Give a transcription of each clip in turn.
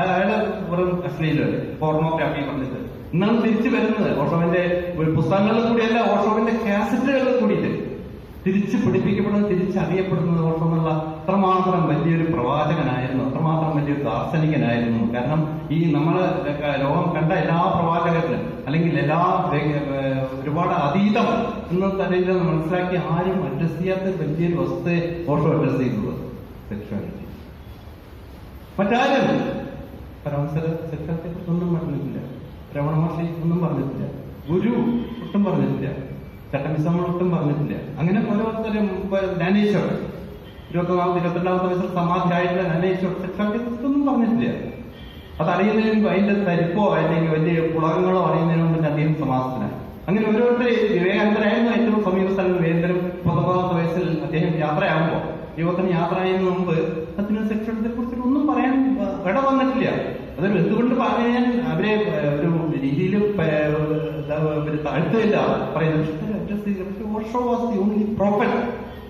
അതായത് വെറും അശ്ലീലല്ലേ ഫോർണോഗ്രാഫി പറഞ്ഞത് ഇന്നാണ് തിരിച്ചു വരുന്നത്. ഓഷോവിന്റെ പുസ്തകങ്ങളിൽ കൂടിയല്ല ഓഷോവിന്റെ കാസറ്റുകളിൽ കൂടിയിട്ട്. തിരിച്ചു പിടിപ്പിക്കപ്പെടുന്നത് തിരിച്ചറിയപ്പെടുന്നത് ഓർമ്മ എന്നുള്ള അത്രമാത്രം വലിയൊരു പ്രവാചകനായിരുന്നു അത്രമാത്രം വലിയൊരു ദാർശനികനായിരുന്നു. കാരണം ഈ നമ്മൾ ലോകം കണ്ട എല്ലാ പ്രവാചകരിലും അല്ലെങ്കിൽ എല്ലാ ഒരുപാട് അതീതം എന്ന തലയിൽ മനസ്സിലാക്കി ആരും അഡ്രസ് ചെയ്യാത്ത വലിയൊരു വസ്തുതയെ ഓഷോ അഡ്രസ് ചെയ്തത്. മറ്റാരും പരമസര സെക്ഷത്തെ ഒന്നും പറഞ്ഞിട്ടില്ല. രമണ മഹർഷി ഒന്നും പറഞ്ഞിട്ടില്ല. ഗുരു ഒട്ടും പറഞ്ഞിട്ടില്ല. ചട്ടമിസമ്മൾ ഒട്ടും പറഞ്ഞിട്ടില്ല. അങ്ങനെ ഓരോരുത്തരും ജ്ഞാനേശ്വർ ഇരുപത്തൊന്നാമത് ഇരുപത്തിരണ്ടാമത്തെ വയസ്സിൽ സമാധിയായിട്ടുള്ള ജ്ഞാനേശ്വർ സെക്ഷത്തെ ഒന്നും പറഞ്ഞിട്ടില്ല. അത് അറിയുന്നതിന് അതിന്റെ തരിപ്പോ അല്ലെങ്കിൽ വലിയ പുളകങ്ങളോ അറിയുന്നതിന് മുമ്പ് അദ്ദേഹം സമാസത്തിനായി അങ്ങനെ ഓരോരുത്തരെ വിവേകാനന്ദരായിരുന്നു ഏറ്റവും സമീപസ്ഥലം വിവേകനും പത്തൊമ്പതാമത്തെ വയസ്സിൽ അദ്ദേഹം യാത്രയാകുമ്പോൾ. യുവത്തിന് യാത്ര ചെയ്യുന്ന മുമ്പ് അതിന് സെക്ഷത്തെ കുറിച്ച് ഒന്നും പറയാൻ ഇട വന്നിട്ടില്ല. അതൊരു എന്തുകൊണ്ട് കഴിഞ്ഞാൽ അവരെ ഒരു രീതിയിൽ താഴ്ത്തില്ല പറയുന്നത് പ്രോഫറ്റ്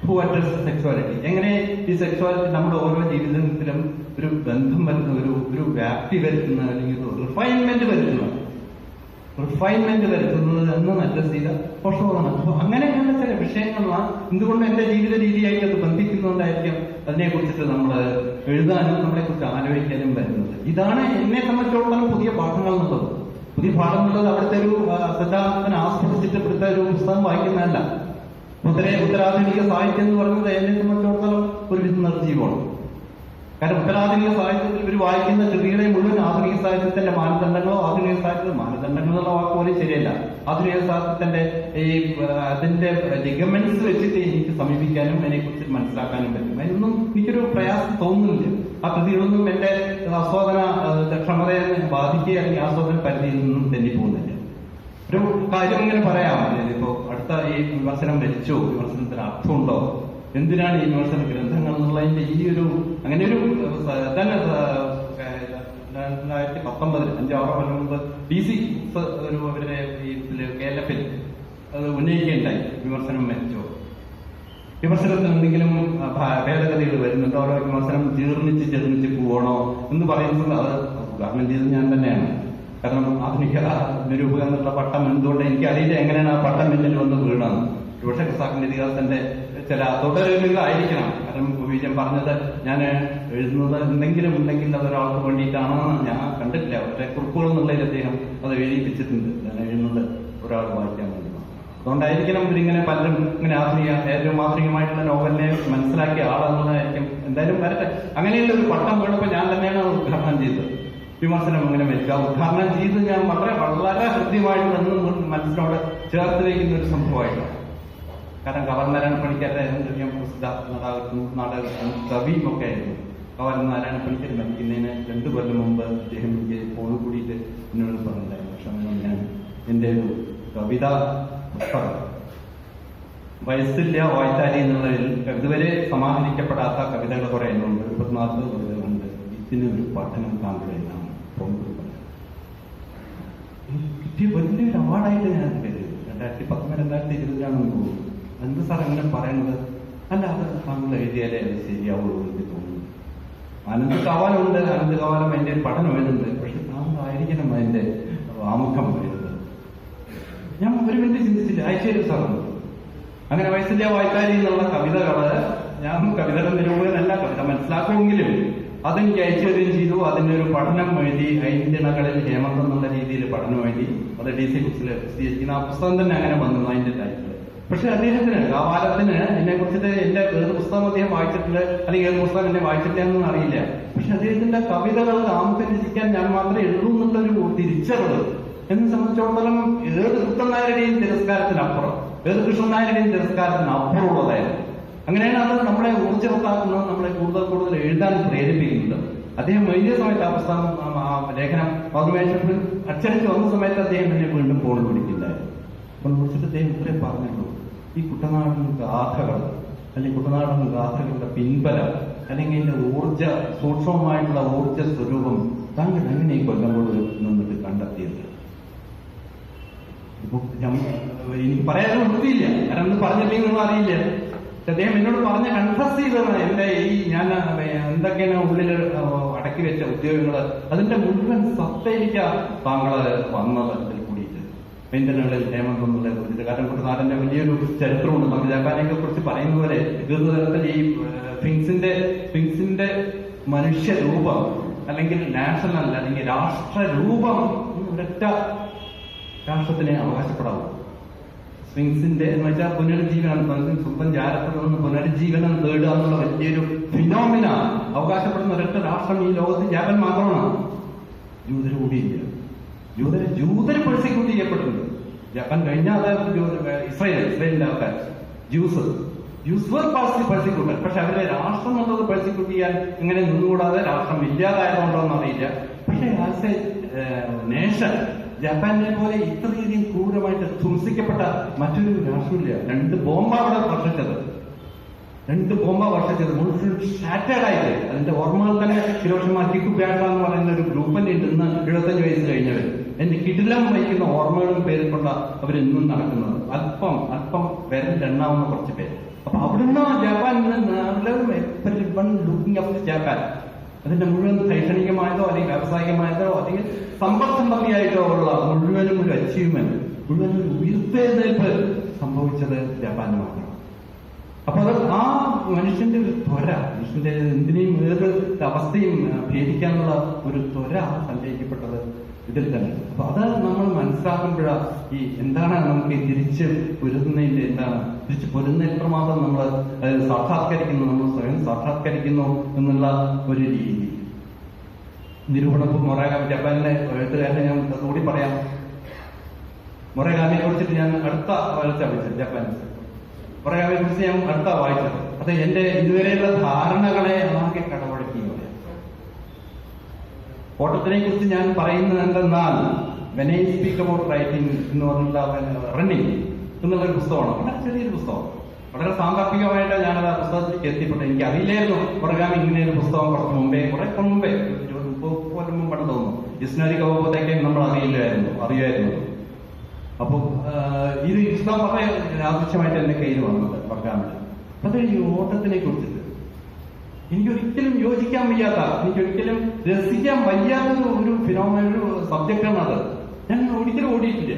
ഹു അഡ്രസ് സെക്സ്വാലിറ്റി എങ്ങനെ ഈ സെക്സ്വാലിറ്റി നമ്മുടെ ഓരോ ജീവിതത്തിലും ഒരു ബന്ധം വരുന്ന ഒരു ഒരു വ്യാപ്തി വരുത്തുന്ന അല്ലെങ്കിൽ ഒരു റിഫൈൻമെന്റ് വരുത്തുന്ന റിഫൈൻമെന്റ് വരുത്തുന്നത് എന്ന് നല്ല ചെയ്ത പോഷകമാണ് അപ്പൊ അങ്ങനെയുള്ള ചില വിഷയങ്ങളാണ് എന്തുകൊണ്ട് എന്റെ ജീവിത രീതിയായിട്ട് അത് ബന്ധിക്കുന്നുണ്ടായിരിക്കും അതിനെ കുറിച്ചിട്ട് നമ്മൾ എഴുതാനും നമ്മളെ കുറിച്ച് ആലോചിക്കാനും വരുന്നത്. ഇതാണ് എന്നെ സംബന്ധിച്ചിടത്തോളം പുതിയ പാഠങ്ങൾ എന്നുള്ളത്. പുതിയ പാഠം എന്നുള്ളത് അവിടുത്തെ ഒരു സിദ്ധാന്തത്തിന് ആസ്വദിച്ചിട്ട് ഇവിടുത്തെ ഒരു പുസ്തകം വായിക്കുന്നതല്ല. ഉത്തരേ ഉത്തരാധുനിക സാഹിത്യം എന്ന് പറയുന്നത് എന്നെ സംബന്ധിച്ചിടത്തോളം ഒരു വിധ നിർജീവമാണ് കാരണം ഉത്തരാധുനിക സാഹിത്യത്തിൽ ഇവർ വായിക്കുന്ന കൃതികളെ മുഴുവൻ ആധുനിക സാഹിത്യത്തിന്റെ മാനദണ്ഡങ്ങളോ ആധുനിക സാഹിത്യത്തിന്റെ മാനദണ്ഡങ്ങൾ എന്നുള്ള വാക്ക് പോലും ശരിയല്ല. ആധുനിക സാഹിത്യത്തിന്റെ ഈ അതിന്റെ ലിഗമെന്റ്സ് വെച്ചിട്ട് എനിക്ക് സമീപിക്കാനും അതിനെ കുറിച്ച് മനസ്സിലാക്കാനും പറ്റും. അതിനൊന്നും എനിക്കൊരു പ്രയാസം തോന്നുന്നില്ല. ആ കൃതികളൊന്നും എന്റെ ആസ്വാദന ക്ഷമതയെ ബാധിക്കുക അല്ലെങ്കിൽ ആസ്വാദന പരിധിയിൽ നിന്നും തെന്നിപ്പോകുന്നില്ല. ഒരു കാര്യം ഇങ്ങനെ പറയാം. ഇപ്പോ അടുത്ത ഈ വിമർശനം വെച്ചോ വിമർശനത്തിന് അർത്ഥമുണ്ടോ? എന്തിനാണ് ഈ വിമർശന ഗ്രന്ഥങ്ങൾ എന്നുള്ളതിന്റെ ഈ ഒരു രണ്ടായിരത്തി പത്തൊമ്പതിൽ അഞ്ചാറോ കൊല്ലം മുമ്പ് ഡി സി ഒരു അവരുടെ കെ എൽ എഫിൽ അത് ഉന്നയിക്കുകയുണ്ടായി. വിമർശനം വെച്ചോ വിമർശനത്തിൽ എന്തെങ്കിലും ഭേദഗതികൾ വരുന്നുണ്ടോ? ഓരോ വിമർശനം ജീർണിച്ച് ജീർണിച്ച് പോകണോ എന്ന് പറയുന്നത് അത് ഉദാഹരണം ചെയ്തത് ഞാൻ തന്നെയാണ്. കാരണം ആധുനിക നിരൂപക എന്നുള്ള പട്ടം എന്തുകൊണ്ട് എനിക്ക് അറിയില്ല എങ്ങനെയാണ് ആ പട്ടം എന്നിൽ വന്ന് വീണത് ഒരുപക്ഷെ ഖസാക്കിന്റെ ഇതിഹാസത്തിന്റെ ചില തുടരുകളായിരിക്കണം വിജയം പറഞ്ഞത് ഞാൻ എഴുതുന്നത് എന്തെങ്കിലും ഉണ്ടെങ്കിൽ അത് ഒരാൾക്ക് വേണ്ടിയിട്ടാണെന്ന് ഞാൻ കണ്ടിട്ടില്ല. പക്ഷേ കുറിപ്പുകൾ എന്നുള്ളതിൽ അദ്ദേഹം അത് എഴുതിപ്പിച്ചിട്ടുണ്ട്. ഞാൻ എഴുതുന്നത് ഒരാൾ വായിക്കാൻ വേണ്ടി അതുകൊണ്ടായിരിക്കണം ഇവരിങ്ങനെ പലരും ഇങ്ങനെ ആധുനിക ഏറ്റവും ആധുനികമായിട്ടുള്ള നോവലിനെ മനസ്സിലാക്കിയ ആളെന്നുള്ളതായിരിക്കും എന്തായാലും വരട്ടെ. അങ്ങനെയുള്ള ഒരു പട്ടം വീണപ്പോൾ ഞാൻ തന്നെയാണ് ഉദ്ഘാടനം ചെയ്തത്. വിമർശനം അങ്ങനെ വരിക. ഉദ്ഘാടനം ചെയ്ത് ഞാൻ വളരെ വളരെ ഹൃദ്യമായിട്ട് എന്നും മനസ്സിനോട് ചേർത്ത് വയ്ക്കുന്ന ഒരു സംഭവമായിട്ടാണ്. കാരണം ഗവർണറാണ് പണിക്കാരുടെ പ്രസിദ്ധ നാടകത്തും നാടകത്തും കവിയും ഒക്കെ ആയിരുന്നു അവർ നാരായണ പണിക്കർ മരിക്കുന്നതിന് രണ്ടു കൊല്ലം മുമ്പ് അദ്ദേഹം എനിക്ക് ഫോണിൽ കൂടിയിട്ട് എന്നോട് പറഞ്ഞിട്ടുണ്ടായിരുന്നു. പക്ഷെ ഞാൻ എന്റെ ഒരു കവിത വയസ്സില്ല വായ്ത്താലി എന്നുള്ളതിൽ ഇതുവരെ സമാഹരിക്കപ്പെടാത്ത കവിതകൾ കുറെ എന്നുണ്ട് മുപ്പത്തിനാല് കവിതകളുണ്ട്. ഇതിന് ഒരു പഠനം താങ്കൾ എന്നാണ് കിട്ടിയ വലിയൊരു അവാർഡായിട്ട് ഞാൻ കരുതി. രണ്ടായിരത്തി പത്തൊമ്പത് രണ്ടായിരത്തി ഇരുപതിലാണെന്ന് തോന്നുന്നു. എന്ത് സാർ അങ്ങനെ പറയണത് അല്ല അത് താങ്കൾ എഴുതിയാലേ അത് ശരിയാവുള്ളൂ എനിക്ക് തോന്നുന്നു. അനന്ത് കവാലമുണ്ട് അനന്ത് കവാലം എന്റെ പഠനം എഴുതുന്നുണ്ട് പക്ഷെ താങ്കളായിരിക്കണം അതിന്റെ ആമുഖം എഴുതുന്നത്. ഞാൻ ഒരു മിനിറ്റ് ചിന്തിച്ചില്ല അയച്ചു സാറുണ്ട് അങ്ങനെ വയസ്സിന്റെ വായ്പാരി എന്നുള്ള കവിതകൾ ഞാൻ കവിതകൾ നിരൂപകനല്ല കവിത മനസ്സിലാക്കുമെങ്കിലും അതെനിക്ക് അയച്ചു തരികയും ചെയ്തു. അതിന്റെ ഒരു പഠനം എഴുതി ഐന്ത്യണകളിൽ ഹേമന്ത് എന്നുള്ള രീതിയിൽ പഠനം എഴുതി. അത് ഡി സി ബുക്സിൽ പ്രസിദ്ധീകരിക്കുന്ന ആ പുസ്തകം തന്നെ അങ്ങനെ വന്നു അതിന്റെ ടൈറ്റിൽ പക്ഷെ അദ്ദേഹത്തിന് ആ ബാലത്തിന് എന്നെ കുറിച്ചിട്ട് എന്റെ ഏത് പുസ്തകം അദ്ദേഹം വായിച്ചിട്ടില്ല അല്ലെങ്കിൽ ഏത് പുസ്തകം എന്നെ വായിച്ചിട്ടില്ല എന്നൊന്നും അറിയില്ല. പക്ഷെ അദ്ദേഹത്തിന്റെ കവിതകൾ ആമുഖം ഞാൻ മാത്രമേ എഴുതൂ എന്നുള്ളൊരു തിരിച്ചറിവ്. എന്നെ സംബന്ധിച്ചിടത്തോളം ഏത് കൃഷ്ണനായരുടെയും തിരസ്കാരത്തിനപ്പുറം ഏത് കൃഷ്ണനായരുടെയും തിരസ്കാരത്തിന് ഉള്ളതായിരുന്നു അങ്ങനെയാണ് അത് നമ്മളെ ഊർജവത്താക്കുന്നത് നമ്മളെ കൂടുതൽ കൂടുതൽ എഴുതാൻ പ്രേരിപ്പിക്കുന്നത്. അദ്ദേഹം എഴുതിയ സമയത്ത് ആ പുസ്തകം ലേഖനം പൗർണമേശ്വരത്തിൽ അച്ചടിച്ച് വന്ന സമയത്ത് അദ്ദേഹം എന്നെ വീണ്ടും ഫോൺ വിളിക്കില്ലായിരുന്നു. ഫോൺ വിളിച്ചിട്ട് അദ്ദേഹം ഇത്രേ പറഞ്ഞുള്ളൂ ഈ കുട്ടനാടൻ ഗാഥകൾ അല്ലെങ്കിൽ കുട്ടനാടൻ ഗാഥകളുടെ പിൻബലം അല്ലെങ്കിൽ എന്റെ ഊർജ സൂക്ഷ്മമായിട്ടുള്ള ഊർജ സ്വരൂപം താങ്കൾ എങ്ങനെ ഈ കൊല്ലംകോട് നിന്നിട്ട് കണ്ടെത്തിയത്? എനിക്ക് പറയാൻ ഒന്നുമില്ല. കാരണം ഒന്ന് പറഞ്ഞില്ലെങ്കിൽ ഒന്നും അറിയില്ല. അദ്ദേഹം എന്നോട് പറഞ്ഞ കൺഫസ് ചെയ്തതാണ്. എന്റെ ഈ ഞാൻ എന്തൊക്കെയാണ് ഉള്ളിൽ അടക്കി വെച്ച ഉദ്യോഗങ്ങൾ അതിന്റെ മുഴുവൻ സത്തയിലേക്ക താങ്കൾ വന്നത്. ഇതിൽ കൂടിയിട്ട് പിന്തുണകളിൽ ഹേമന്ത് എന്നുള്ള കുറിച്ചിട്ട് കാരണം കുട്ടനാടിന്റെ വലിയൊരു ചരിത്രമുണ്ട്. നമ്മൾ ജാപ്പാനെയൊക്കെ കുറിച്ച് പറയുന്ന പോലെ തരത്തിൽ ഈ ഫിങ്സിന്റെ ഫിങ്സിന്റെ മനുഷ്യ രൂപം അല്ലെങ്കിൽ നാഷണൽ അല്ലെങ്കിൽ രാഷ്ട്ര രൂപം ഒരൊറ്റ രാഷ്ട്രത്തിനെ അവകാശപ്പെടാവും സ്വിങ്സിന്റെ എന്ന് വെച്ചാൽ പുനരുജ്ജീവനം നമുക്ക് സ്വന്തം ജാരത്തിൽ നിന്ന് പുനരുജ്ജീവനം നേടുക എന്നുള്ള വലിയൊരു ഫിനോമിന അവകാശപ്പെടുന്ന ഒരൊറ്റ രാഷ്ട്രം ഈ ലോകത്ത് ജാപ്പൻ മാത്രമാണ്. ജൂതര് കൂടിയില്ല ജൂതര് ജൂതര് പെർസിക്യൂട്ട് ചെയ്യപ്പെടുന്നു. ജപ്പാൻ കഴിഞ്ഞാൽ അതായത് ഇസ്രയേൽ ഇസ്രായേലിന്റെ ആൾക്കാർ. Jews Jews were partly persecuted പക്ഷെ അവരെ രാഷ്ട്രം എന്നുള്ളത് പെർസിക്യൂട്ട് ചെയ്യാൻ ഇങ്ങനെ നിന്നുകൂടാതെ രാഷ്ട്രം ഇല്ലാതായതുകൊണ്ടോ എന്നറിയില്ല പക്ഷെ ആസ് എ നേഷൻ ജപ്പാനെ പോലെ ഇത്രയധികം ക്രൂരമായിട്ട് ധ്വംസിക്കപ്പെട്ട മറ്റൊരു രാഷ്ട്രമില്ല. രണ്ട് ബോംബ അവിടെ വർഷിച്ചത്. രണ്ട് ബോംബ വർഷിച്ചത്. മുഴുവൻ ഷാറ്റേഡ് ആയിട്ട് അതിന്റെ ഓർമ്മകൾ തന്നെ ഹിരോഷിമ കിക്കുബാട്ട എന്ന് പറയുന്ന ഒരു ഗ്രൂപ്പിന്റെ ഉണ്ട് ഇന്ന് എഴുപത്തഞ്ച് വയസ്സ് കഴിഞ്ഞവർ എന്റെ കിടിലം വഹിക്കുന്ന ഓർമ്മകളും പേരിൽ കൊണ്ട് അവരെന്നും നടക്കുന്നത്. അല്പം അല്പം വിരലിലെണ്ണാവുന്ന കുറച്ച് പേര്. അപ്പൊ അവിടുന്ന് ജപ്പാൻ ലുക്കിംഗ് അപ്പ് ജപ്പാൻ അതിന്റെ മുഴുവൻ ശൈക്ഷണികമായതോ അല്ലെങ്കിൽ വ്യാവസായികമായതോ അല്ലെങ്കിൽ സമ്പദ് ഉള്ള മുഴുവനും ഒരു അച്ചീവ്മെന്റ് മുഴുവനും ഒരു ഉയർത്തെഴുന്നേൽപ്പ് സംഭവിച്ചത് ജപ്പാനിൽ മാത്രം. അപ്പൊ അത് ആ മനുഷ്യന്റെ ഒരു ത്വര മനുഷ്യന്റെ എന്തിനേയും ഏത് അവസ്ഥയും ഭേദിക്കാനുള്ള ഒരു ത്വര സഞ്ചയിക്കപ്പെട്ടത് ഇതിൽ തന്നെ. അപ്പൊ അത് നമ്മൾ മനസ്സിലാക്കുമ്പോഴ ഈ എന്താണ് നമുക്ക് തിരിച്ച് പൊരുതുന്നതിന്റെ എന്താണ്? തിരിച്ച് പൊരുന്ന എത്രമാത്രം നമ്മൾ സാക്ഷാത്കരിക്കുന്നു നമ്മൾ സ്വയം സാക്ഷാത്കരിക്കുന്നു എന്നുള്ള ഒരു രീതി. നിരൂപണം മൊറേഗാമി ജപ്പാനിലെ എഴുത്തുകാരനെ ഞാൻ കൂടി പറയാം. മൊറേഗാമിയെ കുറിച്ചിട്ട് ഞാൻ അടുത്ത വായിച്ച വായിച്ചത് ജപ്പാനിൽ. മൊറേഗാമിയെ കുറിച്ച് ഞാൻ അടുത്ത വായിച്ചത് അത് എന്റെ ഇതുവരെയുള്ള ധാരണകളെ ആകെ കടമടക്കിയാണ് ഓട്ടത്തിനെ കുറിച്ച് ഞാൻ പറയുന്നത് എന്തെന്നാൽ വെൻ സ്പീക്ക് അബൌട്ട് റൈറ്റിംഗ് എന്ന് പറഞ്ഞുള്ള റണ്ണിങ് എന്നുള്ളൊരു പുസ്തകമാണ്. വളരെ ചെറിയൊരു പുസ്തകം. വളരെ സാന്ദർഭികമായിട്ട് ഞാൻ ആ പുസ്തകത്തിലേക്ക് എത്തിപ്പെട്ടു എനിക്ക് അറിയില്ലായിരുന്നു പ്രകാരം ഇങ്ങനെ ഒരു പുസ്തകം കുറച്ച് മുമ്പേ കുറെ മുമ്പേ ഇരുപത് മുപ്പത് കൊല്ലം മുമ്പാണ് തോന്നുന്നു. ജിസ്നാരി കവപ്പത്തേക്ക് നമ്മൾ അറിയില്ലായിരുന്നു. അറിയായിരുന്നു. അപ്പൊ ഇത് ഇഷ്ടം വളരെ ആവശ്യമായിട്ട് എന്റെ കയ്യിൽ വന്നത് പ്രകാമിന് അത് ഈ ഓട്ടത്തിനെ കുറിച്ചിട്ട് എനിക്ക് ഒരിക്കലും യോജിക്കാൻ വയ്യാത്ത എനിക്കൊരിക്കലും രസിക്കാൻ വയ്യാത്ത ഒരു ഫിനോമ ഒരു അത് ഞാൻ ഒരിക്കലും ഓടിയിട്ടില്ല.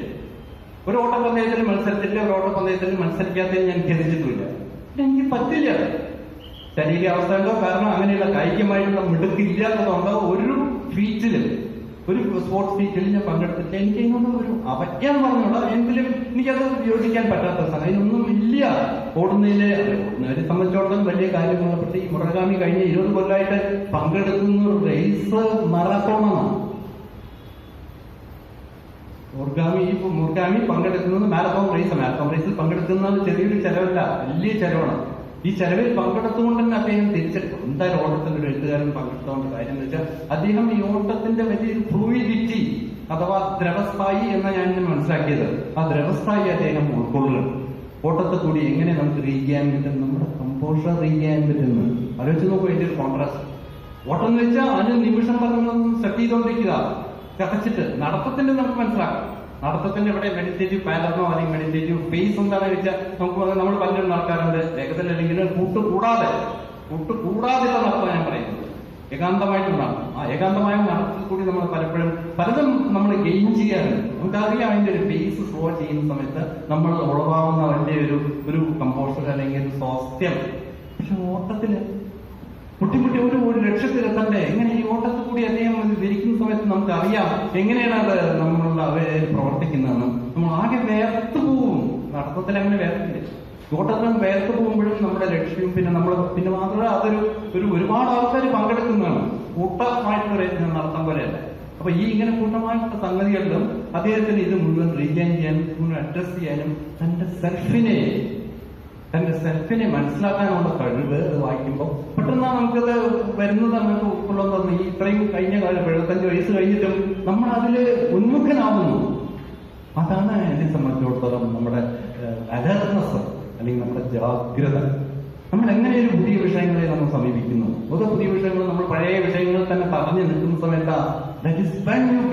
ഒരു ഓട്ടപ്പന്തയത്തിന് മത്സരത്തില്ല ഒരു ഓട്ടപ്പന്തയത്തിന് മത്സരിക്കാത്തതിന് ഞാൻ ഖേദിച്ചിട്ടില്ല എനിക്ക് പറ്റില്ല. ശരീരാവസ്ഥ ഉണ്ടോ കാരണം അങ്ങനെയുള്ള കായികമായിട്ടുള്ള മിടുക്കില്ലാത്തതുകൊണ്ടോ ഒരു ഫീറ്റിലും ഒരു സ്പോർട്സ് മീറ്റിൽ ഞാൻ പങ്കെടുത്തിട്ട് എനിക്ക് അതിനൊന്നും ഒരു അവജ്ഞാന്ന് പറഞ്ഞോളാം എങ്കിലും എനിക്കത് യോജിക്കാൻ പറ്റാത്ത സാധനം അതിനൊന്നും ഇല്ല. ഓടുന്നതിലെ ഓടുന്നവരെ സംബന്ധിച്ചിടത്തോളം വലിയ കാര്യമാണ്. പക്ഷേ ഈ മുറഗാമി കഴിഞ്ഞ ഇരുപത് കൊല്ലമായിട്ട് പങ്കെടുക്കുന്ന ഒരു റേസ് മറാത്തോണമാണ് മുർഗാമി ഇപ്പൊ മുർഗാമി പങ്കെടുക്കുന്നത് മാരത്തോൺ റേസ് മാരത്തോൺ റേസിൽ പങ്കെടുക്കുന്നത് ചെറിയൊരു ചെലവല്ല വലിയ ചെലവാണ്. ഈ ചെലവിൽ പങ്കെടുത്തുകൊണ്ട് തന്നെ അദ്ദേഹം തിരിച്ചെടുക്കും. എന്തായാലും ഓട്ടത്തിന്റെ എഴുത്തുകാരൻ പങ്കെടുത്തോണ്ട് കാര്യം എന്ന് വെച്ചാൽ അദ്ദേഹം ഈ ഓട്ടത്തിന്റെ വലിയൊരു ഫ്ലൂയിഡിറ്റി അഥവാ ദ്രവസ്ഥായി എന്ന ഞാൻ മനസ്സിലാക്കിയത്. ആ ദ്രവസ്ഥായി അദ്ദേഹം ഉൾക്കൊള്ളുകയാണ് ഓട്ടത്തെ കൂടി എങ്ങനെ നമുക്ക് റീ ചെയ്യാൻ പറ്റും? നമ്മുടെ കമ്പോഷർ റീ ചെയ്യാൻ പറ്റുന്നു ആലോചിച്ച് നോക്കൂ അതിന്റെ ഒരു കോൺട്രാസ്റ്റ് ഓട്ടം എന്ന് വെച്ചാൽ അതിന് നിമിഷം പറഞ്ഞൊന്നും സെറ്റ് ചെയ്തോണ്ടിരിക്കുക കഥച്ചിട്ട് നടത്തത്തിന്റെ നമുക്ക് മനസ്സിലാക്കാം. നടത്തത്തിന്റെ ഇവിടെ മെഡിറ്റേറ്റീവ് പാറ്റേണോ അല്ലെങ്കിൽ മെഡിറ്റേറ്റീവ് ഫേസ് എന്താണെന്ന് വെച്ചാൽ നമുക്ക് നമ്മൾ പലരും നടക്കാറുണ്ട്. വേഗത്തിൽ അല്ലെങ്കിൽ കൂട്ടുകൂടാതെ. കൂടാതെ കൂട്ട് കൂടാതെയുള്ള നടത്തം ഞാൻ പറയുന്നത്. ഏകാന്തമായിട്ട് നടക്കും ആ ഏകാന്തമായ നടത്തിൽ കൂടി നമ്മൾ പലപ്പോഴും പലതും നമ്മൾ ഗെയിൻ ചെയ്യാറുണ്ട്. നമുക്കറിയാം അതിന്റെ ഒരു ഫേസ് ഫ്ലോ ചെയ്യുന്ന സമയത്ത് നമ്മൾ ഉളവാകുന്ന വലിയ ഒരു ഒരു കമ്പോസർ അല്ലെങ്കിൽ ഒരു സ്വാസ്ഥ്യം. പക്ഷെ ഓട്ടത്തിൽ മുട്ടിമുട്ടി ഒരു ഒരു ലക്ഷ്യത്തിലെത്തണ്ടേ? എങ്ങനെ ഈ ഓട്ടത്തിൽ കൂടി അദ്ദേഹം ധരിക്കുന്ന സമയത്ത് നമുക്ക് അറിയാം എങ്ങനെയാണ് അത് നമ്മളുടെ അവരെ പ്രവർത്തിക്കുന്നതെന്ന്. നമ്മൾ ആകെ വേർത്ത് പോവും നടത്തത്തിൽ അങ്ങനെ വേർത്തില്ല. ഓട്ടത്തിൽ വേർത്ത് പോകുമ്പോഴും നമ്മുടെ ലക്ഷ്യവും പിന്നെ നമ്മൾ പിന്നെ മാത്രമല്ല അതൊരു ഒരു ഒരുപാട് ആൾക്കാർ പങ്കെടുക്കുന്നതാണ്. കൂട്ടമായിട്ടുള്ള യജ്ഞം നടത്താൻ പോലെയല്ല. അപ്പൊ ഈ ഇങ്ങനെ കൂട്ടമായിട്ടുള്ള സംഗതികളിലും അദ്ദേഹത്തിന് ഇത് മുഴുവൻ റീഗൈൻ ചെയ്യാനും മുഴുവൻ അഡ്രസ് ചെയ്യാനും തന്റെ സെൽഫിനെ തന്റെ സെൽഫിനെ മനസ്സിലാക്കാനുള്ള കഴിവ് അത് വായിക്കുമ്പോൾ പെട്ടെന്ന് നമുക്കത് വരുന്നത് നമുക്ക് ഉൾക്കൊള്ളാൻ തോന്നുന്നു ഈ ഇത്രയും കഴിഞ്ഞ കാലം എഴുപത്തഞ്ച് വയസ്സ് കഴിഞ്ഞിട്ടും നമ്മൾ അതിൽ ഉന്മുഖനാവുന്നു. അതാണ് എന്നെ സംബന്ധിച്ചിടത്തോളം നമ്മുടെ അലർട്ട്നെസ് അല്ലെങ്കിൽ നമ്മുടെ ജാഗ്രത. നമ്മൾ എങ്ങനെയൊരു പുതിയ വിഷയങ്ങളെ നമ്മൾ സമീപിക്കുന്നു? ഓരോ പുതിയ വിഷയങ്ങൾ നമ്മൾ പഴയ വിഷയങ്ങൾ തന്നെ പറഞ്ഞു നിൽക്കുന്ന സമയത്ത് ദാറ്റ് വെൻ യു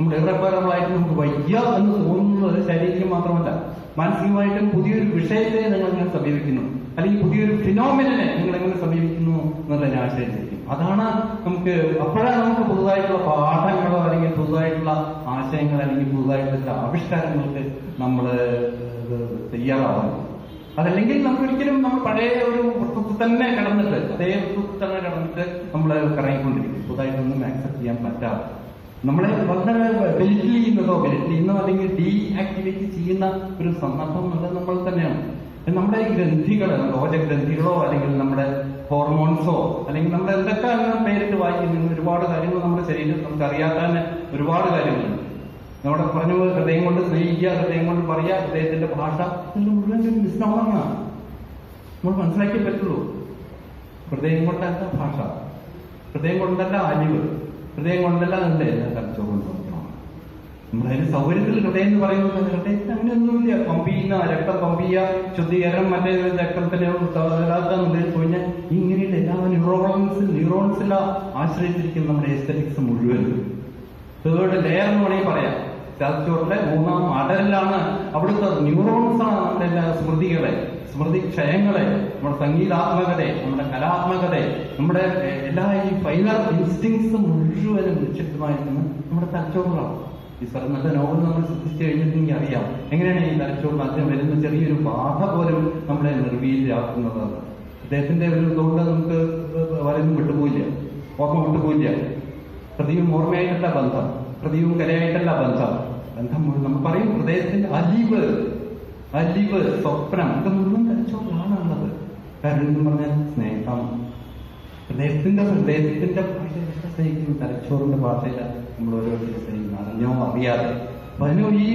നമ്മൾ ഇറപ്പറകളായിട്ട് നമുക്ക് വയ്യ എന്ന് തോന്നുന്നത് ശരീരം മാത്രമല്ല. മാനസികമായിട്ടും പുതിയൊരു വിഷയത്തെ നിങ്ങൾ എങ്ങനെ സമീപിക്കുന്നു. അല്ലെങ്കിൽ പുതിയൊരു ഫിനോമിനെ നിങ്ങൾ എങ്ങനെ സമീപിക്കുന്നു എന്നുള്ളതിനെ ആശ്രയിച്ചിരിക്കും അതാണ് നമുക്ക് അപ്പോഴാണ് നമുക്ക് പുതുതായിട്ടുള്ള പാഠങ്ങളോ അല്ലെങ്കിൽ പുതുതായിട്ടുള്ള ആശയങ്ങൾ അല്ലെങ്കിൽ പുതുതായിട്ടുള്ള ആവിഷ്കാരങ്ങൾക്ക് നമ്മൾ തയ്യാറാവുന്നത് അതല്ലെങ്കിൽ നമുക്ക് ഒരിക്കലും നമ്മൾ പഴയ ഒരു വൃത്തത്തിൽ തന്നെ കിടന്നിട്ട് അതേ വൃത്തത്തിൽ തന്നെ കിടന്നിട്ട് നമ്മൾ കറങ്ങിക്കൊണ്ടിരിക്കും. പുതുതായിട്ടൊന്നും ആക്സെപ്റ്റ് ചെയ്യാൻ പറ്റാതെ. നമ്മളെ വളരെ ബെൽറ്റ് ചെയ്യുന്നതോ ബെൽറ്റ് ചെയ്യുന്നതോ അല്ലെങ്കിൽ ഡീ ആക്ടിവേറ്റ് ചെയ്യുന്ന ഒരു സന്ദർഭം നമ്മൾ തന്നെയാണ്. നമ്മുടെ ഗ്രന്ഥികൾ ലോജ ഗ്രന്ഥികളോ അല്ലെങ്കിൽ നമ്മുടെ ഹോർമോൺസോ അല്ലെങ്കിൽ നമ്മൾ എന്തൊക്കെ അങ്ങനെ പേരിട്ട് വായിക്കുന്ന ഒരുപാട് കാര്യങ്ങൾ നമ്മുടെ ശരീരം നമുക്ക് അറിയാത്ത ഒരുപാട് കാര്യങ്ങളുണ്ട്. നമ്മുടെ പറഞ്ഞു ഹൃദയം കൊണ്ട് സ്നേഹിക്കുക ഹൃദയം കൊണ്ട് പറയുക ഹൃദയത്തിന്റെ ഭാഷ ഇതിന്റെ മുഴുവൻ നമ്മൾ മനസ്സിലാക്കിയേ പറ്റുള്ളൂ. ഹൃദയം കൊണ്ടല്ല ഭാഷ. ഹൃദയം കൊണ്ടല്ല അലിവ്. ഹൃദയം കൊണ്ടല്ല അതിന്റെ എല്ലാ തലച്ചോറും നമ്മളതിന് സൗകര്യത്തിൽ ഹൃദയം എന്ന് പറയുന്നത് ഹൃദയത്തിന് അങ്ങനെയൊന്നുമില്ല. പമ്പ് ചെയ്യുന്ന രക്തം പമ്പ് ചെയ്യുക ശുദ്ധീകരണം മറ്റേ രക്തത്തിന് ഉദ്ദേശിച്ചു കഴിഞ്ഞാൽ ന്യൂറോൺസ് ആശ്രയിച്ചിരിക്കുന്ന നമ്മുടെ എസ്തറ്റിക്സ് മുഴുവൻ. തേർഡ് ലെയർ എന്ന് വേണമെങ്കിൽ പറയാം. തലച്ചോറിന്റെ മൂന്നാം അടലിലാണ് അവിടുത്തെ ന്യൂറോൺസ് ആണ് നമ്മുടെ എല്ലാ സ്മൃതികളെ സ്മൃതി ക്ഷയങ്ങളെ നമ്മുടെ സംഗീതാത്മകതയെ നമ്മുടെ കലാത്മകതയെ നമ്മുടെ എല്ലാ ഈ ഫൈനൽ ഇൻസ്റ്റിങ്സ് മുഴുവനും നിക്ഷിപ്തമായിരിക്കുന്ന നമ്മുടെ തലച്ചോറിലാണ്. ഈ നല്ല നോവൽ നമ്മൾ ശ്രദ്ധിച്ചു കഴിഞ്ഞിട്ടുണ്ടെങ്കിൽ അറിയാം. എങ്ങനെയാണ് ഈ തലച്ചോറിന് അതിന് വരുന്ന ചെറിയൊരു ബാധ പോലും നമ്മളെ നിർവീര്യരാക്കുന്നത് അദ്ദേഹത്തിന്റെ ഒരു ഇതുകൊണ്ട് നമുക്ക് വലതും വിട്ടുപോയില്ല. ഓർമ്മ വിട്ടുപോയില്ല. പ്രതിയും ഓർമ്മയായിട്ടല്ല ബന്ധം. പ്രതിയും കലയായിട്ടല്ല ബന്ധം. ബന്ധം നമ്മൾ പറയും ഹൃദയത്തിന്റെ അലിവ് അലിവ് സ്വപ്നം ഇത് മുഴുവൻ കഴിച്ചോളാണുള്ളത് കാരണം എന്ന് പറഞ്ഞാൽ സ്നേഹം. ഹൃദയത്തിന്റെ ഹൃദയത്തിന്റെ ഭാഷയിൽ സ്നേഹിക്കും തലച്ചോറിന്റെ ഭാഷയില നമ്മൾ ഓരോരുത്തരും സ്നേഹിക്കുന്നു അറിഞ്ഞോ അറിയാതെ. അപ്പൊ അതിന് ഈ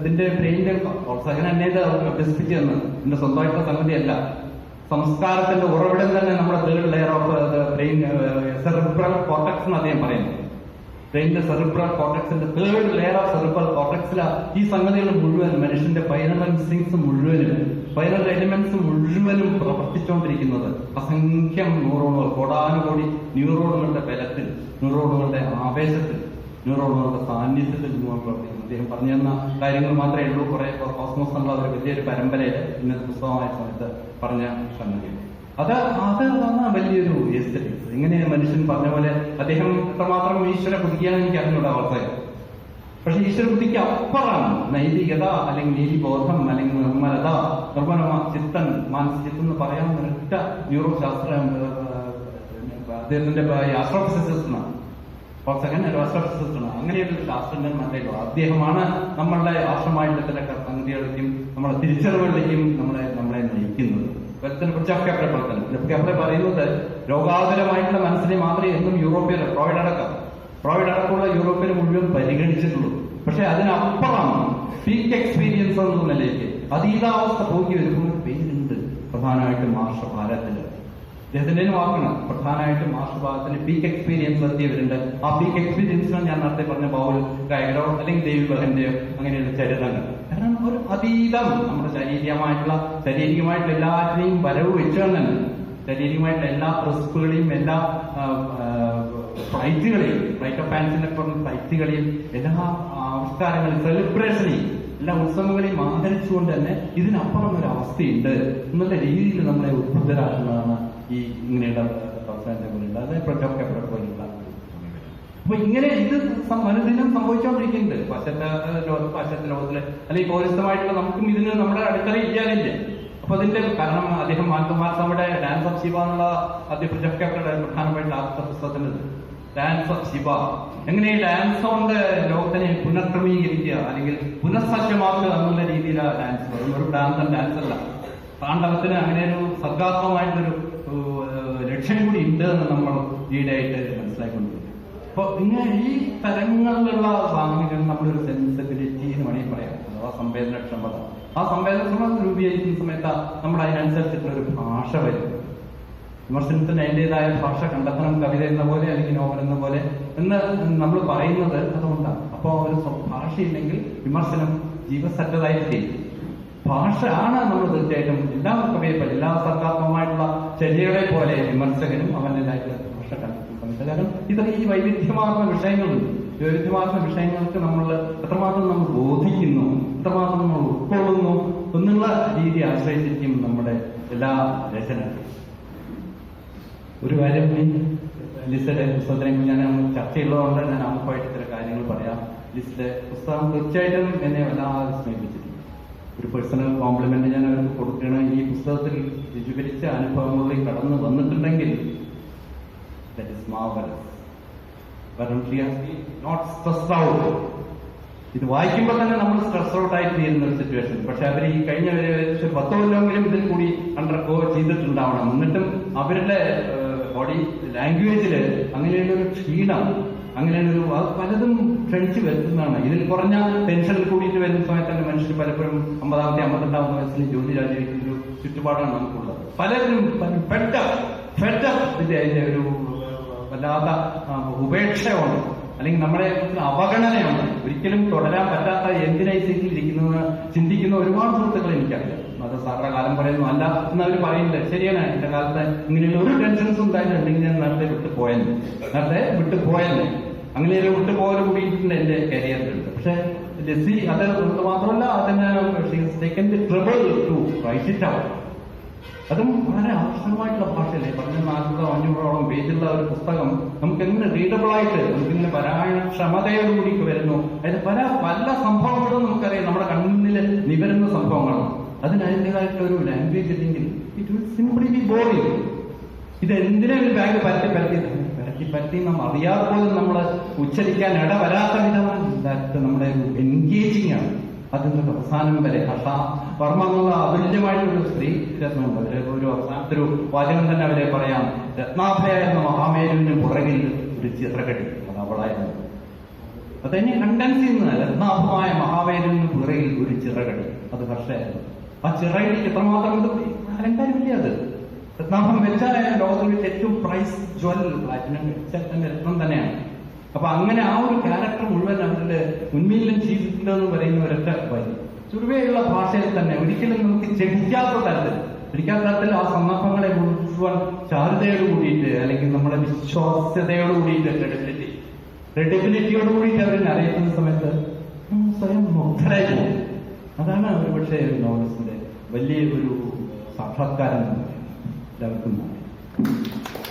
ഇതിന്റെ ബ്രെയിനിന്റെ പ്രോത്സാഹനം എന്നെ അഭ്യസിപ്പിച്ചു തന്നെ എന്റെ സ്വന്തമായിട്ടുള്ള സംഗതിയല്ല. സംസ്കാരത്തിന്റെ ഉറവിടം തന്നെ നമ്മുടെ third layer of brain cerebral cortex എന്ന് അദ്ദേഹം പറയുന്നു. ബ്രെയിനിന്റെ സെറിബ്രൽ കോട്ടക്സിന്റെ തേർഡ് ലെയർ ഓഫ് സെറിബ്രൽ കോട്ടക്സിലാണ് ഈ സംഗതികൾ മുഴുവൻ മനുഷ്യന്റെ ഫൈനൽ ഇൻസ്റ്റിങ്സ് മുഴുവനും ഫൈനൽ എലിമെന്റ്സ് മുഴുവനും പ്രവർത്തിച്ചുകൊണ്ടിരിക്കുന്നത് അസംഖ്യം ന്യൂറോണുകൾ കോടാനുകോടി ന്യൂറോണുകളുടെ ബലത്തിൽ ന്യൂറോണുകളുടെ ആവേശത്തിൽ ന്യൂറോണുകളുടെ സാന്നിധ്യത്തിൽ പ്രവർത്തിക്കുന്നു അദ്ദേഹം പറഞ്ഞു തന്ന കാര്യങ്ങൾ മാത്രമേ ഉള്ളൂ. കുറെ കോസ്മോസ് എന്നുള്ള ഒരു വലിയൊരു പരമ്പരയിൽ ഇന്നത്തെ പുസ്തകമായ സമയത്ത് പറഞ്ഞ സംഗതി. അത് അത് വന്ന വലിയൊരു എസ്തറ്റിക്സ് ഇങ്ങനെ മനുഷ്യൻ പറഞ്ഞ പോലെ അദ്ദേഹം എത്രമാത്രം ഈശ്വര ബുദ്ധിയാണ് എനിക്ക് അറിഞ്ഞൂടാ അവസ്ഥയിൽ പക്ഷെ ഈശ്വര ബുദ്ധിക്ക് അപ്പുറമാണ് നൈതികത അല്ലെങ്കിൽ നീതിബോധം അല്ലെങ്കിൽ നിർമ്മലത നിർമ്മല ചിത്തൻ മാനസികത്വം എന്ന് പറയാൻ ഒരൊറ്റ ന്യൂറോ ശാസ്ത്ര അദ്ദേഹത്തിന്റെ ആസ്ട്രോഫിസിസ്റ്റാണ് സെക്കൻഡ് ഒരു ആസ്ട്രോഫിസിസ്റ്റാണ് അങ്ങനെയൊരു ശാസ്ത്രജ്ഞൻ മറ്റേക്കോ അദ്ദേഹമാണ് നമ്മളുടെ ആശ്രമായിട്ടുള്ള ചില സംഗതികളിലേക്കും നമ്മളെ തിരിച്ചറിവുകളിലേക്കും നമ്മളെ നമ്മളെ നയിക്കുന്നത്. വെൽത്തിനെ കുറിച്ച് കെപ്ലെ പ്രവർത്തനം കെപ്ലെ പറയുന്നത് രോഗാതുരമായിട്ടുള്ള മനസ്സിനെ മാത്രമേ എന്നും യൂറോപ്യൻ ഫ്രോയിഡ് അടക്കം ഫ്രോയിഡ് അടക്കമുള്ള യൂറോപ്യൻ മുഴുവൻ പരിഗണിച്ചിട്ടുള്ളൂ. പക്ഷെ അതിനപ്പുറം പീക്ക് എക്സ്പീരിയൻസ് എന്ന നിലയ്ക്ക് അതീതാവസ്ഥ പോകി ഒരു പേരുണ്ട്. പ്രധാനമായിട്ടും മാർഷ ഭാരതത്തിൽ. അദ്ദേഹത്തിന്റെ വാക്കാണ് പ്രധാനമായിട്ടും മാർഷഭാഗത്തിന് പീക്ക് എക്സ്പീരിയൻസ് എത്തിയവരുണ്ട് ആ പീക്ക് എക്സ്പീരിയൻസിനാണ് ഞാൻ നേരത്തെ പറഞ്ഞ ബൗൾ ഗായകരോ അല്ലെങ്കിൽ ദേവി ബഹന്റെയോ അങ്ങനെയുള്ള ചരിതങ്ങൾ കാരണം ഒരു അതീതം നമ്മുടെ ശാരീരികമായിട്ടുള്ള ശാരീരികമായിട്ടുള്ള എല്ലാറ്റിനെയും വരവ് വെച്ചുകൊണ്ട് ശാരീരികമായിട്ടുള്ള എല്ലാ റിസ്കുകളെയും എല്ലാ ഫ്ലൈറ്റുകളെയും ഫ്ലൈറ്റ് ഓഫ് ഫാൻസിനെ പറഞ്ഞ ഫ്ലൈറ്റുകളെയും എല്ലാ ആവിഷ്കാരങ്ങളെയും സെലിബ്രേഷനെയും എല്ലാ ഉത്സവങ്ങളെയും ആദരിച്ചുകൊണ്ട് തന്നെ ഇതിനപ്പുറം ഒരു അവസ്ഥയുണ്ട്. എന്നുള്ള രീതിയിൽ നമ്മളെ ഉദ്ബുദ്ധരാക്കുന്നതാണ് ഈ ഇങ്ങനെയുള്ള പ്രവർത്തനത്തെ പോലെയുള്ള അതായത് പ്രൊജക്ട് പോലെയുള്ള അപ്പൊ ഇങ്ങനെ ഇത് മനുദിനം സംഭവിച്ചുകൊണ്ടിരിക്കുന്നുണ്ട് പാശ്ചാത്യ ലോക പാശ്ചാത്യ ലോകത്തിൽ അല്ലെങ്കിൽ പൗരസ്ഥമായിട്ടുള്ള നമുക്കും ഇതിന് നമ്മുടെ അടുക്കള ഇല്ലാതില്ല അപ്പൊ അതിന്റെ കാരണം അദ്ദേഹം മാൽക്കുമാർ നമ്മുടെ ഡാൻസ് ഓഫ് ശിവ എന്നുള്ള അദ്ദേഹം പ്രധാനമായിട്ടുള്ള ആദ്യത്തെ പുസ്തകത്തിന്റെ ഡാൻസ് ഓഫ് ശിവ. എങ്ങനെ ഡാൻസ് കൊണ്ട് ലോകത്തിനെ പുനഃക്രമീകരിക്കുക അല്ലെങ്കിൽ പുനഃസജ്ജമാക്കുക എന്നുള്ള രീതിയിലാണ് ഡാൻസ് ഒരു ഡാൻസ് ഡാൻസ് അല്ല താണ്ഡവത്തിന് അങ്ങനെ ഒരു സർഗാത്മകമായിട്ടൊരു ലക്ഷ്യം കൂടി ഉണ്ട് എന്ന് നമ്മൾ ഈടായിട്ട് മനസ്സിലാക്കിക്കൊണ്ടിരിക്കുന്നത് അപ്പൊ ഇങ്ങനെ ഈ തരങ്ങളിലുള്ള സാധനങ്ങൾ നമ്മളൊരു സെൻസിബിലിറ്റി എന്ന് വേണമെങ്കിൽ പറയാം. അഥവാ സംവേദനക്ഷമത. ആ സംവേദനക്ഷമത രൂപീകരിക്കുന്ന സമയത്ത് നമ്മൾ അതിനനുസരിച്ചിട്ടുള്ള ഒരു ഭാഷ വരും. വിമർശനത്തിന് അതിന്റെതായ ഭാഷ കണ്ടെത്തണം കവിത എന്ന പോലെ അല്ലെങ്കിൽ നോവൽ എന്ന പോലെ എന്ന് നമ്മൾ പറയുന്നത് അതുകൊണ്ടാണ്. അപ്പോൾ ഒരു ഭാഷയില്ലെങ്കിൽ വിമർശനം ജീവസറ്റതായിട്ട് ചെയ്യും ഭാഷയാണ് നമ്മൾ തീർച്ചയായിട്ടും എല്ലാ കവിയെ എല്ലാ സർഗാത്മകമായിട്ടുള്ള ചര്യകളെ പോലെ വിമർശകനും അവന്റെതായിട്ടുള്ള ഭാഷ സമയത്ത് കാരണം ഇതൊക്കെ ഈ വൈവിധ്യമാർന്ന വിഷയങ്ങളുണ്ട് വൈവിധ്യമാർന്ന വിഷയങ്ങൾക്ക് നമ്മൾ എത്രമാത്രം നമ്മൾ ബോധിക്കുന്നു എത്രമാത്രം നമ്മൾ ഉൾക്കൊള്ളുന്നു എന്നുള്ള രീതി ആശ്രയിച്ചിരിക്കും നമ്മുടെ എല്ലാ രചനകളും. ഒരു കാര്യം ലിസയുടെ പുസ്തകത്തിനെ ഞാൻ നമ്മൾ ചർച്ചയുള്ളതുകൊണ്ട് ഞാൻ അമുഖമായിട്ട് ചില കാര്യങ്ങൾ പറയാം. ലിസ്റ്റിലെ പുസ്തകം തീർച്ചയായിട്ടും എന്നെ വല്ലാതെ സ്നേഹിച്ചിട്ടുണ്ട് ഒരു പേഴ്സണൽ കോംപ്ലിമെന്റ് ഞാൻ അവർക്ക് കൊടുക്കണം ഈ പുസ്തകത്തിൽ വിവരിച്ച അനുഭവങ്ങളിൽ കടന്നു വന്നിട്ടുണ്ടെങ്കിൽ out. ഇത് വായിക്കുമ്പോൾ തന്നെ നമ്മൾ സ്ട്രെസ് ഔട്ട് ആയി ചെയ്യുന്ന ഒരു സിറ്റുവേഷൻ പക്ഷെ അവർ ഈ കഴിഞ്ഞ ഒരു പത്തോ കൊല്ലമെങ്കിലും ഇതിൽ കൂടി അണ്ടർഗോ ചെയ്തിട്ടുണ്ടാവണം. എന്നിട്ടും അവരുടെ ബോഡി ലാംഗ്വേജിൽ അങ്ങനെയുള്ള ഒരു ക്ഷീണം അങ്ങനെയുള്ള ഒരു അത് പലതും ക്ഷണിച്ചു വരുത്തുന്നതാണ് ഇതിൽ കുറഞ്ഞ ടെൻഷനിൽ കൂടിയിട്ട് വരുന്ന സമയത്ത് തന്നെ മനുഷ്യർ പലപ്പോഴും അമ്പതാമത്തെ അമ്പത്തെട്ടാമത്തെ വയസ്സിൽ ജോലി രാജിവെക്കുന്ന ഒരു ചുറ്റുപാടാണ് നമുക്കുള്ളത്. പലരും പെട്ട പെട്ട ഇതിന്റെ അതിന്റെ ഒരു വല്ലാത്ത ഉപേക്ഷയാണ്. അല്ലെങ്കിൽ നമ്മുടെ അവഗണനയാണ്. ഒരിക്കലും തുടരാൻ പറ്റാത്ത എന്തിനൈസിംഗിൽ ഇരിക്കുന്നത്? ചിന്തിക്കുന്ന ഒരുപാട് സുഹൃത്തുക്കൾ എനിക്കറിയാം. അത് സാറിന്റെ കാലം പറയുന്നു അല്ല എന്നവർ പറയുന്നില്ല ശരിയാണ് എന്റെ കാലത്ത് ഇങ്ങനെയുള്ള ഒരു ടെൻഷൻസ് ഉണ്ടായിട്ടുണ്ടെങ്കിൽ ഞാൻ നേരത്തെ വിട്ടു പോയെന്ന് നേരത്തെ വിട്ടു പോയെന്ന് അങ്ങനെ ഒരു വിട്ടു പോകൽ കൂടിയിട്ടുണ്ട് എന്റെ കരിയറിലുണ്ട് പക്ഷെ ലസി അത് മാത്രമല്ല അതിന് second treble to write it അതും വളരെ ആവശ്യമായിട്ടുള്ള ഭാഷയല്ലേ? പറഞ്ഞ നാലോ അഞ്ഞൂറോളം പേജുള്ള ഒരു പുസ്തകം നമുക്ക് എങ്ങനെ റീഡബിൾ ആയിട്ട് നമുക്കിങ്ങനെ പാരായണ ക്ഷമതയോടുകൂടി വരുന്നു? അതിന് പല പല സംഭവങ്ങളും നമുക്കറിയാം. നമ്മുടെ കണ്ണിൽ നിവരുന്ന സംഭവങ്ങളാണ് അതിന് അതിന്റെതായിട്ടുള്ള ഒരു ലാംഗ്വേജ് ഇല്ലെങ്കിൽ it will simply be boring ഇത് എന്തിനാ ഒരു ബാഗ് പരത്തി പരത്തി? പരത്തി നാം അറിയാതെ പോലും നമ്മൾ ഉച്ചരിക്കാൻ ഇട വരാത്ത വിധമാണ്. that നമ്മുടെ എൻഗേജിങ് ആണ്. അതിന്റെ അവസാനം വരെ ഹർഷ വർമ്മ എന്നുള്ള അതുല്യമായിട്ടൊരു സ്ത്രീ രത്നമുണ്ട്. അവർ ഒരു അവസാനത്തൊരു വചനം തന്നെ അവരെ പറയാം. രത്നാഭയ എന്ന മഹാമേരുവിന് പുറകിൽ ഒരു ചിറകടി അത് അവളായിരുന്നു. അതെന്നെ കണ്ടൻസ് ചെയ്യുന്നതല്ല. രത്നാഭമായ മഹാമേരുവിന് പുറകിൽ ഒരു ചിറകടി അത് ഹർഷയായിരുന്നു ആ ചിറകിൽ എത്രമാത്രം ഇത് അലങ്കാരമില്ല അത്? രത്നാഭം വെച്ചാൽ ലോകത്തിൽ വെച്ച് ഏറ്റവും പ്രൈസ് ജ്വൽ പ്ലാറ്റിനം വെച്ചാൽ തന്നെ രത്നം തന്നെയാണ്. അപ്പൊ അങ്ങനെ ആ ഒരു ക്യാരക്ടർ മുഴുവൻ അവരുടെ മുൻമീനിലും ചെയ്തിട്ടുണ്ടെന്ന് പറയുന്ന ഒരൊറ്റ വരി. ചുരുവയുള്ള ഭാഷയിൽ തന്നെ ഒരിക്കലും നമുക്ക് ജനിക്കാത്ത തരത്തിൽ ജനിക്കാത്ത തരത്തിൽ ആ സന്ദർഭങ്ങളെ മുഴുവൻ ചാരുതയോട് കൂടിയിട്ട് അല്ലെങ്കിൽ നമ്മുടെ വിശ്വാസ്യതയോട് കൂടിയിട്ട് ക്രെഡിബിലിറ്റി ക്രെഡിബിലിറ്റിയോട് കൂടിയിട്ട് അവരെ അറിയിക്കുന്ന സമയത്ത് സ്വയം മുഗ്ധരായി പോകും. അതാണ് ഒരുപക്ഷെ ഒരു നോവലിസ്റ്റിന്റെ വലിയ ഒരു സാക്ഷാത്കാരം. എന്ന് പറയുന്നത് എല്ലാവർക്കും നന്ദി